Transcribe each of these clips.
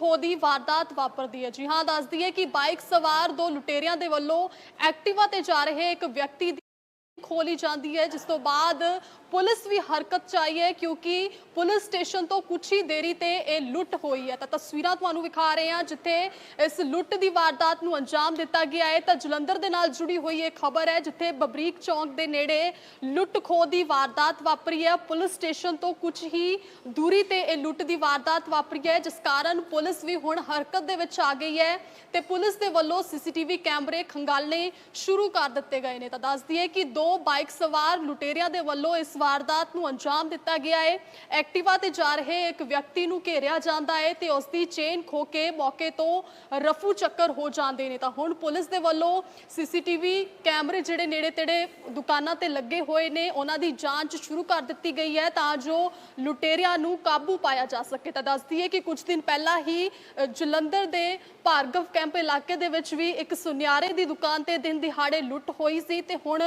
ਖੋਹ ਦੀ ਵਾਰਦਾਤ ਵਾਪਰਦੀ ਹੈ। ਜੀ ਹਾਂ, ਦੱਸਦੀ ਹੈ ਕਿ ਬਾਈਕ ਸਵਾਰ ਦੋ ਲੁਟੇਰਿਆਂ ਦੇ ਵੱਲੋਂ ਐਕਟਿਵਾ ਤੇ ਜਾ ਰਹੇ ਇੱਕ ਵਿਅਕਤੀ ਦੀ ਖੋਲੀ ਜਾਂਦੀ ਹੈ, ਜਿਸ ਤੋਂ ਬਾਅਦ ਪੁਲਿਸ ਵੀ ਹਰਕਤ 'ਚ ਆਈ ਹੈ ਕਿਉਂਕਿ ਪੁਲਿਸ ਸਟੇਸ਼ਨ ਤੋਂ ਕੁਝ ਹੀ ਦੇਰੀ ਤੇ ਇਹ ਲੁੱਟ ਹੋਈ ਹੈ। ਤਾਂ ਤਸਵੀਰਾਂ ਤੁਹਾਨੂੰ ਵਿਖਾ ਰਹੇ ਹਾਂ ਜਿੱਥੇ ਇਸ ਲੁੱਟ ਦੀ ਵਾਰਦਾਤ ਨੂੰ ਅੰਜਾਮ ਦਿੱਤਾ ਗਿਆ ਹੈ। ਤਾਂ ਜਲੰਧਰ ਦੇ ਨਾਲ ਜੁੜੀ ਹੋਈ ਇਹ ਖਬਰ ਹੈ ਜਿੱਥੇ ਬਬਰੀਕ ਚੌਂਕ ਦੇ ਨੇੜੇ ਲੁੱਟ ਖੋਹ ਦੀ ਵਾਰਦਾਤ ਵਾਪਰੀ ਹੈ। ਪੁਲਿਸ ਸਟੇਸ਼ਨ ਤੋਂ ਕੁਝ ਹੀ ਦੂਰੀ ਤੇ ਇਹ ਲੁੱਟ ਦੀ ਵਾਰਦਾਤ ਵਾਪਰੀ ਹੈ, ਜਿਸ ਕਾਰਨ ਪੁਲਿਸ ਵੀ ਹੁਣ ਹਰਕਤ ਦੇ ਵਿੱਚ ਆ ਗਈ ਹੈ ਤੇ ਪੁਲਿਸ ਦੇ ਵੱਲੋਂ ਸੀਸੀਟੀਵੀ ਕੈਮਰੇ ਖੰਗਾਲਣੇ ਸ਼ੁਰੂ ਕਰ ਦਿੱਤੇ ਗਏ ਨੇ। ਤਾਂ ਦੱਸਦੀ ਹੈ ਕਿ ਦੋ ਬਾਈਕ ਸਵਾਰ ਲੁਟੇਰਿਆਂ ਦੇ ਵੱਲੋਂ ਇਸ ਵਾਰਦਾਤ ਨੂੰ ਅੰਜਾਮ ਦਿੱਤਾ ਗਿਆ ਹੈ। ਐਕਟਿਵਾ ਤੇ ਜਾ ਰਹੇ ਇੱਕ ਵਿਅਕਤੀ ਨੂੰ ਘੇਰਿਆ ਜਾਂਦਾ ਹੈ ਤੇ ਉਸ ਦੀ ਚੇਨ ਖੋ ਕੇ ਮੌਕੇ ਤੋਂ ਰਫੂ ਚੱਕਰ ਹੋ ਜਾਂਦੇ ਨੇ। ਤਾਂ ਹੁਣ ਪੁਲਿਸ ਦੇ ਵੱਲੋਂ ਸੀਸੀਟੀਵੀ ਕੈਮਰੇ ਜਿਹੜੇ ਨੇੜੇ ਤੇੜੇ ਦੁਕਾਨਾਂ ਤੇ ਲੱਗੇ ਹੋਏ ਨੇ, ਉਹਨਾਂ ਦੀ ਜਾਂਚ ਸ਼ੁਰੂ ਕਰ ਦਿੱਤੀ ਗਈ ਹੈ ਤਾਂ ਜੋ ਲੁਟੇਰਿਆਂ ਨੂੰ ਕਾਬੂ ਪਾਇਆ ਜਾ ਸਕੇ। ਤਾਂ ਦੱਸਦੀ ਹੈ ਕਿ ਕੁਝ ਦਿਨ ਪਹਿਲਾਂ ਹੀ ਜਲੰਧਰ ਦੇ ਭਾਰਗਵ ਕੈਂਪ ਇਲਾਕੇ ਦੇ ਵਿੱਚ ਵੀ ਇੱਕ ਸੁਨਿਆਰੇ ਦੀ ਦੁਕਾਨ ਤੇ ਦਿਨ ਦਿਹਾੜੇ ਲੁੱਟ ਹੋਈ ਸੀ ਤੇ ਹੁਣ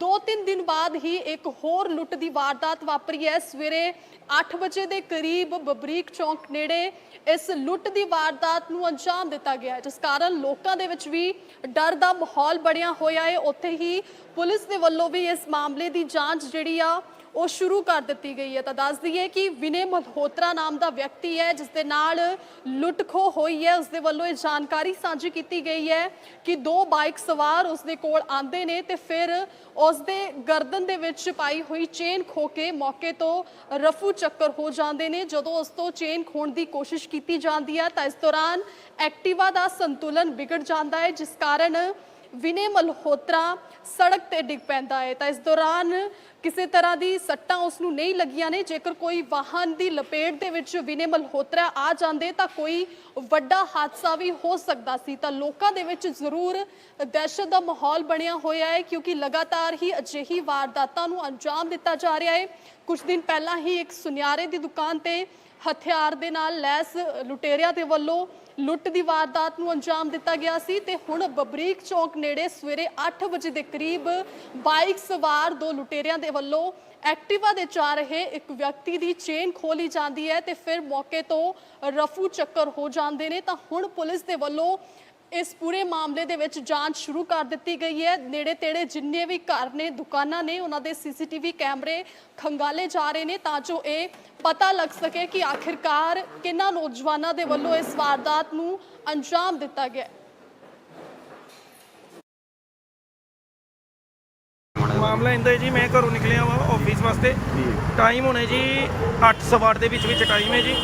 2-3 ਦਿਨ ਬਾਅਦ ਹੀ ਇੱਕ ਹੋਰ ਲੁੱਟ ਦੀ ਵਾਰਦਾਤ ਵਾਪਰੀ ਹੈ। ਸਵੇਰੇ 8 ਵਜੇ ਦੇ ਕਰੀਬ ਬਬਰੀਕ ਚੌਂਕ ਨੇੜੇ ਇਸ ਲੁੱਟ ਦੀ ਵਾਰਦਾਤ ਨੂੰ ਅੰਜਾਮ ਦਿੱਤਾ ਗਿਆ ਜਿਸ ਕਾਰਨ ਲੋਕਾਂ ਦੇ ਵਿੱਚ ਵੀ ਡਰ ਦਾ ਮਾਹੌਲ ਬਣਿਆ ਹੋਇਆ ਹੈ। ਉੱਥੇ ਹੀ ਪੁਲਿਸ ਦੇ ਵੱਲੋਂ ਵੀ ਇਸ ਮਾਮਲੇ ਦੀ ਜਾਂਚ ਜਿਹੜੀ ਆ ਉਹ ਸ਼ੁਰੂ ਕਰ ਦਿੱਤੀ ਗਈ ਹੈ ਤਾਂ ਦੱਸ ਦਈਏ ਕਿ ਵਿਨੇ ਮਲਹੋਤਰਾ ਨਾਮ ਦਾ ਵਿਅਕਤੀ ਹੈ, ਜਿਸ ਦੇ ਨਾਲ ਲੁੱਟਖੋ ਹੋਈ ਹੈ। ਉਸ ਦੇ ਵੱਲੋਂ ਇਹ ਜਾਣਕਾਰੀ ਸਾਂਝੀ ਕੀਤੀ ਗਈ ਹੈ ਕਿ ਦੋ ਬਾਈਕ ਸਵਾਰ ਉਸ ਦੇ ਕੋਲ ਆਂਦੇ ਨੇ ਤੇ ਫਿਰ ਉਸ ਦੇ ਗਰਦਨ ਦੇ ਵਿੱਚ ਪਾਈ ਹੋਈ ਚੇਨ ਖੋ ਕੇ ਮੌਕੇ ਤੋਂ ਰਫੂ ਚੱਕਰ ਹੋ ਜਾਂਦੇ ਨੇ। ਜਦੋਂ ਉਸ ਤੋਂ ਚੇਨ ਖੋਣ ਦੀ ਕੋਸ਼ਿਸ਼ ਕੀਤੀ ਜਾਂਦੀ ਹੈ ਤਾਂ ਇਸ ਦੌਰਾਨ ਐਕਟਿਵਾ ਦਾ ਸੰਤੁਲਨ ਵਿਗੜ ਜਾਂਦਾ ਹੈ, ਜਿਸ ਕਾਰਨ ਵਿਨੇ ਮਲਹੋਤਰਾ ਸੜਕ ਤੇ ਡਿੱਗ ਪੈਂਦਾ ਹੈ ਤਾਂ ਇਸ ਦੌਰਾਨ ਕਿਸੇ ਤਰ੍ਹਾਂ ਦੀ ਸੱਟਾਂ ਉਸ ਨੂੰ ਨਹੀਂ ਲੱਗੀਆਂ ਨੇ। ਜੇਕਰ ਕੋਈ ਵਾਹਨ ਦੀ ਲਪੇਟ ਦੇ ਵਿੱਚ ਵਿਨੇ ਮਲਹੋਤਰਾ ਆ ਜਾਂਦੇ ਤਾਂ ਕੋਈ ਵੱਡਾ ਹਾਦਸਾ ਵੀ ਹੋ ਸਕਦਾ ਸੀ। ਤਾਂ ਲੋਕਾਂ ਦੇ ਵਿੱਚ ਜ਼ਰੂਰ ਦਹਿਸ਼ਤ ਦਾ ਮਾਹੌਲ ਬਣਿਆ ਹੋਇਆ ਹੈ ਕਿਉਂਕਿ ਲਗਾਤਾਰ ਹੀ ਅਜਿਹੀ ਵਾਰਦਾਤਾਂ ਨੂੰ ਅੰਜਾਮ ਦਿੱਤਾ ਜਾ ਰਿਹਾ ਹੈ ਕੁਝ ਦਿਨ ਪਹਿਲਾਂ ਹੀ ਇੱਕ ਸੁਨਿਆਰੇ ਦੀ ਦੁਕਾਨ ਤੇ ਹਥਿਆਰ ਦੇ ਨਾਲ ਲੈਸ ਲੁਟੇਰਿਆਂ ਦੇ ਵੱਲੋਂ ਲੁੱਟ ਦੀ ਵਾਰਦਾਤ ਨੂੰ ਅੰਜਾਮ ਦਿੱਤਾ ਗਿਆ ਸੀ ਤੇ ਹੁਣ ਬਬਰੀਕ ਚੌਕ ਨੇੜੇ ਸਵੇਰੇ 8 ਵਜੇ ਦੇ ਕਰੀਬ ਬਾਈਕ ਸਵਾਰ ਦੋ ਲੁਟੇਰਿਆਂ ਦੇ ਵੱਲੋਂ ਐਕਟਿਵਾ ਦੇ ਜਾ ਰਹੇ ਇੱਕ ਵਿਅਕਤੀ ਦੀ ਚੇਨ ਖੋਲੀ ਜਾਂਦੀ ਹੈ ਤੇ ਫਿਰ ਮੌਕੇ ਤੋਂ ਰਫੂ ਚੱਕਰ ਹੋ ਜਾਂਦੇ ਨੇ ਤਾਂ ਹੁਣ ਪੁਲਿਸ ਦੇ ਵੱਲੋਂ ਇਸ ਪੂਰੇ ਮਾਮਲੇ ਦੇ ਵਿੱਚ ਜਾਂਚ ਸ਼ੁਰੂ ਕਰ ਦਿੱਤੀ ਗਈ ਹੈ। ਨੇੜੇ ਤੇੜੇ ਜਿੰਨੇ ਵੀ ਘਰ ਨੇ, ਦੁਕਾਨਾਂ ਨੇ, ਉਹਨਾਂ ਦੇ ਸੀਸੀਟੀਵੀ ਕੈਮਰੇ ਖੰਗਾਲੇ ਜਾ ਰਹੇ ਨੇ ਤਾਂ ਜੋ ਇਹ ਪਤਾ ਲੱਗ ਸਕੇ ਕਿ ਆਖਿਰਕਾਰ ਕਿਹਨਾਂ ਨੌਜਵਾਨਾਂ ਦੇ ਵੱਲੋਂ ਇਸ ਵਾਰਦਾਤ ਨੂੰ ਅੰਜਾਮ ਦਿੱਤਾ ਗਿਆ ਹੈ। ਮਾਮਲਾ ਇੰਦਾ ਹੈ ਜੀ ਮੈਂ ਘਰੋਂ ਨਿਕਲਿਆ ਵਾ ਆਫਿਸ ਵਾਸਤੇ। ਟਾਈਮ ਹੋਣੇ ਜੀ 8:08 ਦੇ ਵਿੱਚ ਵਿੱਚ ਟਾਈਮ ਹੈ ਜੀ।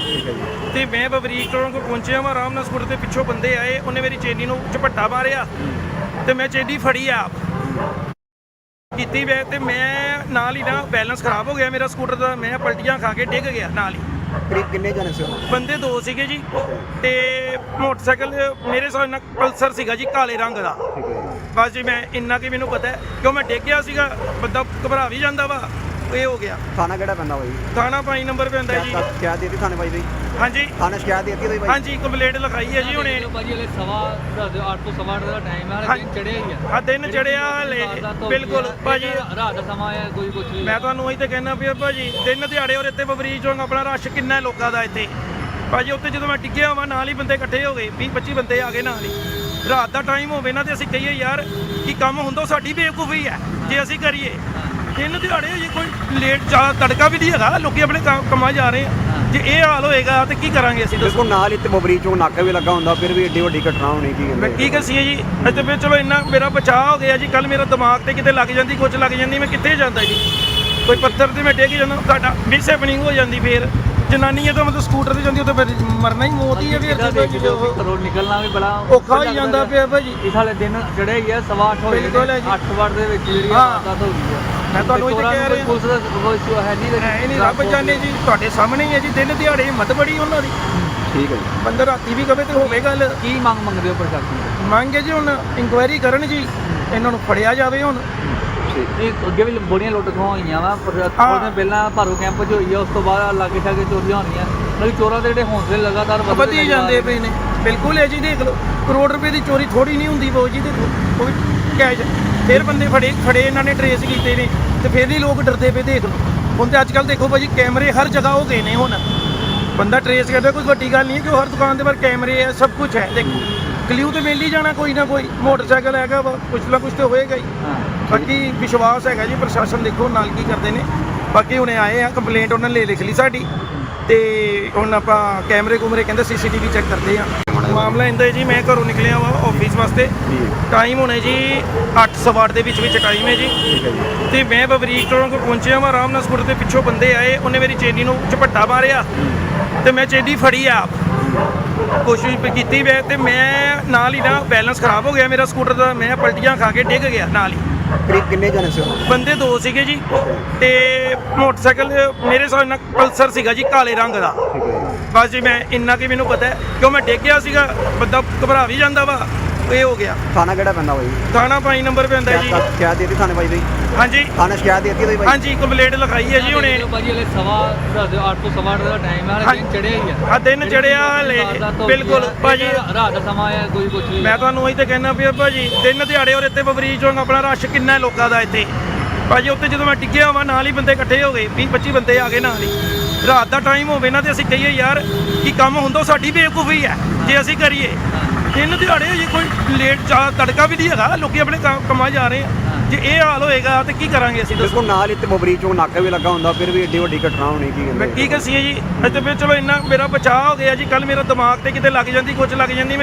ਤੇ ਮੈਂ ਬਬਰੀਕ ਤੋਂ ਪਹੁੰਚਿਆ ਵਾ ਆਰਾਮ ਨਾਲ ਸਕੂਟਰ ਤੇ ਪਿੱਛੋਂ ਬੰਦੇ ਆਏ ਉਹਨੇ ਮੇਰੀ ਚੇਨੀ ਨੂੰ ਝਪੱਟਾ ਮਾਰਿਆ। ਤੇ ਮੈਂ ਚੇਨੀ ਫੜੀ ਆ। ਕੀਤੀ ਵੇ ਤੇ ਮੈਂ ਨਾਲ ਹੀ ਨਾ ਬੈਲੈਂਸ ਖਰਾਬ ਹੋ ਗਿਆ ਮੇਰਾ ਸਕੂਟਰ ਦਾ ਮੈਂ ਪਲਟੀਆਂ ਖਾ ਕੇ ਡਿੱਗ ਗਿਆ ਨਾਲ ਹੀ। ਕਰੀਬ ਕਿੰਨੇ ਜਣੇ ਸੀ ਉਹ? ਬੰਦੇ ਦੋ ਸੀਗੇ ਜੀ। ਤੇ ਮੋਟਰਸਾਈਕਲ ਮੇਰੇ ਸਾਹ ਨਾਲ ਪਲਸਰ ਸੀਗਾ ਜੀ ਕਾਲੇ ਰੰਗ ਦਾ। ਠੀਕ ਹੈ। ਬਸ ਜੀ ਮੈਂ ਇੰਨਾ ਕਿ ਮੈਨੂੰ ਪਤਾ ਹੈ ਕਿਉਂ ਮੈਂ ਡਿੱਗ ਗਿਆ ਸੀਗਾ ਬੰਦਾ ਘਬਰਾ ਵੀ ਜਾਂਦਾ ਵਾ ਇਹ ਹੋ ਗਿਆ। ਥਾਣਾ ਕਿਹੜਾ ਪੈਂਦਾ ਬਾਈ? ਥਾਣਾ ਪਾਈ ਨੰਬਰ ਤੇ ਹੁੰਦਾ ਜੀ। ਸ਼ਿਕਾਇਤ ਦਿੱਤੀ ਥਾਣੇ ਬਾਈ ਦੀ? ਹਾਂਜੀ। ਥਾਣੇ ਸ਼ਿਕਾਇਤ ਦਿੱਤੀ ਬਾਈ? ਹਾਂਜੀ ਕੰਪਲੇਂਟ ਲਿਖਾਈ ਹੈ ਜੀ ਹੁਣੇ। ਭਾਜੀ ਹਲੇ ਸਵਾ ਦੱਸ ਦਿਓ 8 ਤੋਂ ਸਵਾ ਦਾ ਟਾਈਮ ਹੈ ਹਾਂ। ਹਲੇ ਦਿਨ ਚੜਿਆ ਹੀ ਆ। ਆ ਦਿਨ ਚੜਿਆ ਹਲੇ। ਬਿਲਕੁਲ ਭਾਜੀ। ਰਾਤ ਦਾ ਸਮਾਂ ਹੈ ਕੋਈ ਕੁਝ ਨਹੀਂ। ਮੈਂ ਤੁਹਾਨੂੰ ਉਹੀ ਤੇ ਕਹਿਣਾ ਪਿਆ ਭਾਜੀ ਦਿਨ ਦਿਹਾੜੇ ਔਰ ਇੱਥੇ ਬਬਰੀਜ ਚੋਂ ਆਪਣਾ ਰਸ਼ ਕਿੰਨਾ ਲੋਕਾਂ ਦਾ ਇੱਥੇ। ਭਾਜੀ ਉੱਥੇ ਜਦੋਂ ਮੈਂ ਟਿੱਗਿਆ ਵਾ ਨਾਲ ਹੀ ਬੰਦੇ ਇਕੱਠੇ ਹੋ ਗਏ 20 25 ਬੰਦੇ ਆ ਗਏ ਨਾਲ ਹੀ। ਰਾਤ ਦਾ ਟਾਈਮ ਹੋਵੇ ਨਾ ਤੇ ਅਸੀਂ ਕਹੀਏ ਯਾਰ ਕੀ ਕੰਮ ਹੁੰਦਾ ਸਾਡੀ ਬੇਵਕੂਫੀ ਹੈ ਜੇ ਅਸੀਂ ਕਰੀਏ। ਦਿਨ ਦਿਹਾੜੇ ਜੇ ਕੋਈ ਲੇਟ ਜਾ ਤੜਕਾ ਵੀ ਨਹੀਂ ਹੈਗਾ ਲੋਕੀ ਆਪਣੇ ਕੰਮ- ਕੰਮਾਂ ਜਾ ਰਹੇ ਆ। ਜੇ ਇਹ ਹਾਲ ਹੋਏਗਾ ਤੇ ਕੀ ਕਰਾਂਗੇ ਅਸੀਂ ਬਿਲਕੁਲ ਨਾਲ ਤੇ ਮੋਬਰੀ ਚੋਂ ਨਾਕਾ ਵੀ ਲੱਗਾ ਹੁੰਦਾ ਫਿਰ ਵੀ ਏਡੀ ਵੱਡੀ ਘਟਨਾ ਹੋਣੀ ਕੀ ਮੈਂ ਕੀ ਕਸੀਏ ਜੀ ਇੱਥੇ ਫਿਰ ਚਲੋ ਇੰਨਾ ਮੇਰਾ ਬਚਾਅ ਹੋ ਗਿਆ ਜੀ ਕੱਲ ਮੇਰਾ ਦਿਮਾਗ ਤੇ ਕਿਤੇ ਲੱਗ ਜਾਂਦੀ ਕੁਝ ਲੱਗ ਜਾਂਦੀ ਮੈਂ ਕਿੱਥੇ ਜਾਂਦਾ ਜੀ? ਕੋਈ ਪੱਥਰ ਤੇ ਮੈਂ ਡਿੱਗ ਜਾਂਦਾ ਤੁਹਾਡਾ ਮਿਸ ਹੈਪਨਿੰਗ ਹੋ ਜਾਂਦੀ ਫੇਰ। ਜਨਾਨੀ ਹੈ ਤਾਂ ਮਤਲਬ ਸਕੂਟਰ ਤੇ ਜਾਂਦੀ ਉਹ ਤਾਂ ਫਿਰ ਮਰਨਾ ਹੀ ਮੌਤ ਹੀ ਹੈ ਜਦੋਂ ਲਓ ਘਰੋਂ ਨਿਕਲਣਾ ਵੀ ਬੜਾ ਔਖਾ ਹੋ ਜਾਂਦਾ ਪਿਆ ਭਾਜੀ। ਇਸ ਹਾਲੇ ਦਿਨ ਚੜਿਆ ਹੀ ਆ ਸਵਾ 8 ਹੋਏ ਬਿਲਕੁਲ ਹੈ ਜੀ। 8 ਵਾਰ ਦੇ ਵਿੱਚ ਜਿਹੜੀ ਹਾਂ। ਵਾਰਦਾਤ ਹੋ ਗਈ ਆ। ਮੈਂ ਤੁਹਾਨੂੰ ਨੂੰ ਕਹਿ ਕੋਈ ਰਿਹਾ। ਪੁਲਿਸ ਦਾ ਕੋਈ ਸ਼ੋ ਹੈ ਨਹੀਂ ਐ ਨਹੀਂ ਰੱਬ ਜਾਣੇ ਜੀ ਤੁਹਾਡੇ ਸਾਹਮਣੇ ਹੀ ਹੈ ਜੀ ਦਿਨ ਦਿਹਾੜੇ ਹਿੰਮਤ ਬੜੀ ਉਹਨਾਂ ਦੀ। ਠੀਕ ਹੈ ਜੀ। ਬੰਦਾ ਰਾਤੀ ਵੀ ਕਵੇ ਤੇ ਹੋਵੇ ਗੱਲ। ਕੀ ਮੰਗ ਮੰਗਦੇ ਹੋ ਪ੍ਰਸ਼ਾਸਨ ਮੰਗੇ ਜੀ ਹੁਣ ਇਨਕੁਆਇਰੀ ਕਰਨ ਜੀ ਇਹਨਾਂ ਨੂੰ ਫੜਿਆ ਜਾਵੇ ਹੁਣ। ਠੀਕ ਇਹ ਅੱਗੇ ਵੀ ਬੜੀਆਂ ਲੁੱਟ ਖੋਹਾਂ ਹੋਈਆਂ ਵਾ ਪਰ ਹਾਂ। ਉਹਦੇ ਪਹਿਲਾਂ ਭਾਰੋ ਕੈਂਪ 'ਚ ਹੋਈ ਆ ਉਸ ਤੋਂ ਬਾਅਦ ਲਾਗੇ ਛਾਗੇ ਚੋਰੀਆਂ ਹੋਣੀਆਂ। ਮਤਲਬ ਚੋਰਾਂ ਦੇ ਜਿਹੜੇ ਹੌਸਲੇ ਲਗਾਤਾਰ ਵਧਦੇ ਵਧੀ ਨਜ਼ਰ ਆ ਜਾਂਦੇ ਰਹੇ ਪਏ ਨੇ। ਬਿਲਕੁਲ ਹੈ ਜੀ ਦੇਖ ਲਓ ਕਰੋੜ ਰੁਪਏ ਦੀ ਚੋਰੀ ਥੋੜੀ ਨਹੀਂ ਹੁੰਦੀ ਬਾਊ ਜੀ ਦੇਖੋ ਉਹ ਵੀ ਕੈਸ਼। ਫਿਰ ਬੰਦੇ ਫੜੇ ਫੜੇ ਇਹਨਾਂ ਨੇ ਟਰੇਸ ਕੀਤੇ ਨੇ ਤੇ ਫਿਰ ਵੀ ਲੋਕ ਡਰਦੇ ਪਏ ਦੇਖ ਲਓ। ਹੁਣ ਤੇ ਅੱਜ ਕੱਲ ਦੇਖੋ ਭਾਜੀ ਕੈਮਰੇ ਹਰ ਜਗ੍ਹਾ ਹੋ ਗਏ ਨੇ ਹੁਣ। ਬੰਦਾ ਟਰੇਸ ਕਰਦਾ ਕੋਈ ਵੱਡੀ ਗੱਲ ਨਹੀਂ ਹੈ ਕਿ ਉਹ ਹਰ ਦੁਕਾਨ ਦੇ ਬਾਹਰ ਕੈਮਰੇ ਹੈ ਸਭ ਕੁਝ ਹੈ ਦੇਖੋ। ਕਲਿਊ ਤੇ ਮਿਲ ਹੀ ਜਾਣਾ ਕੋਈ ਨਾ ਕੋਈ ਮੋਟਰਸਾਈਕਲ ਹੈਗਾ ਵਾ ਕੁਛ ਨਾ ਕੁਛ ਤੇ ਹੋਏਗਾ ਹੀ। ਹਾਂ। ਬਾਕੀ ਵਿਸ਼ਵਾਸ ਹੈਗਾ ਜੀ ਪ੍ਰਸ਼ਾਸਨ ਦੇਖੋ ਨਾਲ ਕੀ ਕਰਦੇ ਨੇ। ਬਾਕੀ ਹੁਣੇ ਆਏ ਆ ਕੰਪਲੇਂਟ ਉਹਨਾਂ ਨੇ ਲੈ ਲਿਖ ਲਈ ਸਾਡੀ। ਤੇ ਹੁਣ ਆਪਾਂ ਕੈਮਰੇ ਕੁਮਰੇ ਕਹਿੰਦੇ ਸੀਸੀਟੀਵੀ ਚੈੱਕ ਕਰਦੇ ਆ ਮਾਮਲਾ ਇੰਦਾ ਜੀ ਮੈਂ ਘਰੋਂ ਨਿਕਲਿਆ ਵਾ ਆਫਿਸ ਵਾਸਤੇ। ਟਾਈਮ ਹੋਣੇ ਜੀ 8:08 ਦੇ ਵਿੱਚ ਵਿੱਚ ਟਾਈਮ ਹੈ ਜੀ। ਤੇ ਮੈਂ ਬਬਰੀਕ ਤੋਂ ਪਹੁੰਚਿਆ ਮੈਂ ਆਰਾਮ ਨਾਲ ਸਕੂਟਰ ਤੇ ਪਿੱਛੋਂ ਬੰਦੇ ਆਏ ਉਹਨੇ ਮੇਰੀ ਚੇਨੀ ਨੂੰ ਝਪੱਟਾ ਮਾਰਿਆ। ਤੇ ਮੈਂ ਚੇਨੀ ਫੜੀ ਆਪ। ਕੋਸ਼ਿਸ਼ ਵੀ ਕੀਤੀ ਵੇ ਤੇ ਮੈਂ ਨਾਲ ਹੀ ਨਾ ਬੈਲੈਂਸ ਖਰਾਬ ਹੋ ਗਿਆ ਮੇਰਾ ਸਕੂਟਰ ਦਾ ਮੈਂ ਪਲਟੀਆਂ ਖਾ ਕੇ ਡਿੱਗ ਗਿਆ ਨਾਲ ਹੀ। ਕਰੀਬ ਕਿੰਨੇ ਜਣੇ ਸੀ ਉਹ? ਬੰਦੇ ਦੋ ਸੀਗੇ ਜੀ ਤੇ ਮੋਟਰਸਾਈਕਲ ਮੇਰੇ ਹਿਸਾਬ ਨਾਲ ਪਲਸਰ ਸੀਗਾ ਜੀ ਕਾਲੇ ਰੰਗ ਦਾ। ਬਸ ਜੀ ਮੈਂ ਇੰਨਾ ਕਿ ਮੈਨੂੰ ਪਤਾ ਹੈ ਕਿਉਂ ਮੈਂ ਡਿੱਗ ਗਿਆ ਸੀਗਾ ਬੰਦਾ ਘਬਰਾ ਵੀ ਜਾਂਦਾ ਵਾ। ਇਹ ਹੋ ਗਿਆ। ਥਾਣਾ ਕਿਹੜਾ ਪੈਂਦਾ ਬਾਈ? ਥਾਣਾ ਪਾਈ ਨੰਬਰ ਪੈਂਦਾ ਜੀ। ਸ਼ਿਕਾਇਤ ਦਿੱਤੀ ਥਾਣੇ ਬਾਈ ਦੀ? ਹਾਂਜੀ। ਥਾਣੇ ਸ਼ਿਕਾਇਤ ਦਿੱਤੀ ਤੁਸੀਂ ਬਾਈ? ਹਾਂਜੀ ਕੰਪਲੇਂਟ ਲਿਖਾਈ ਹੈ ਜੀ ਹੁਣੇ। ਭਾਜੀ ਹਲੇ ਸਵਾ ਦੱਸ ਦਿਓ 8 ਤੋਂ ਸਵਾ ਅੱਠ ਦਾ ਟਾਈਮ ਹੈ ਹਲੇ ਹਾਂ। ਦਿਨ ਚੜਿਆ ਹੀ ਆ ਆ ਦਿਨ ਚੜਿਆ ਹਲੇ। ਬਿਲਕੁਲ ਭਾਜੀ। ਰਾਤ ਦਾ ਸਮਾਂ ਹੈ ਕੋਈ ਕੁਛ ਨਹੀਂ ਮੈਂ ਤੁਹਾਨੂੰ ਉਹੀ ਤੇ ਕਹਿਣਾ ਪਿਆ ਭਾਜੀ ਦਿਨ ਦਿਹਾੜੇ ਔਰ ਇੱਥੇ ਬਬਰੀਜ ਚੋਂ ਆਪਣਾ ਰਸ਼ ਕਿੰਨਾ ਲੋਕਾਂ ਦਾ ਇੱਥੇ। ਭਾਜੀ ਉੱਥੇ ਜਦੋਂ ਮੈਂ ਡਿੱਗਿਆ ਵਾ ਨਾਲ ਹੀ ਬੰਦੇ ਇਕੱਠੇ ਹੋ ਗਏ 20 25 ਬੰਦੇ ਆ ਗਏ ਨਾਲ ਹੀ। ਰਾਤ ਦਾ ਟਾਈਮ ਹੋਵੇ ਨਾ ਤੇ ਅਸੀਂ ਕਹੀਏ ਯਾਰ ਕੀ ਕੰਮ ਹੁੰਦਾ ਸਾਡੀ ਬੇਵਕੂਫੀ ਹੈ ਜੇ ਅਸੀਂ ਕਰੀਏ। ਦਿਨ ਦਿਹਾੜੇ ਜੇ ਕੋਈ ਲੇਟ ਚਾ ਤੜਕਾ ਵੀ ਨਹੀਂ ਹੈਗਾ ਲੋਕੀ ਆਪਣੇ ਕੰਮ- ਕੰਮਾਂ ਜਾ ਰਹੇ ਆ। ਜੇ ਇਹ ਹਾਲ ਹੋਏਗਾ ਤੇ ਕੀ ਕਰਾਂਗੇ ਅਸੀਂ ਦੱਸੋ? ਬਿਲਕੁਲ ਨਾਲ ਤੇ ਬਬਰੀ ਚੋਂ ਨਾਕਾ ਵੀ ਲੱਗਾ ਹੁੰਦਾ ਫਿਰ ਵੀ ਏਡੀ ਵੱਡੀ ਘਟਨਾ ਹੋਣੀ ਕੀ ਮੈਂ ਕਹਿੰਦੇ ਕੀ ਕਸੀਏ ਜੀ? ਅੱਜ ਤੇ ਫਿਰ ਚਲੋ ਇੰਨਾ ਮੇਰਾ ਬਚਾਅ ਹੋ ਗਿਆ ਜੀ ਕੱਲ ਮੇਰਾ ਦਿਮਾਗ ਤੇ ਕਿਤੇ ਲੱਗ ਜਾਂਦੀ ਕੁਝ ਲੱਗ ਜਾਂਦੀ ਮੈਂ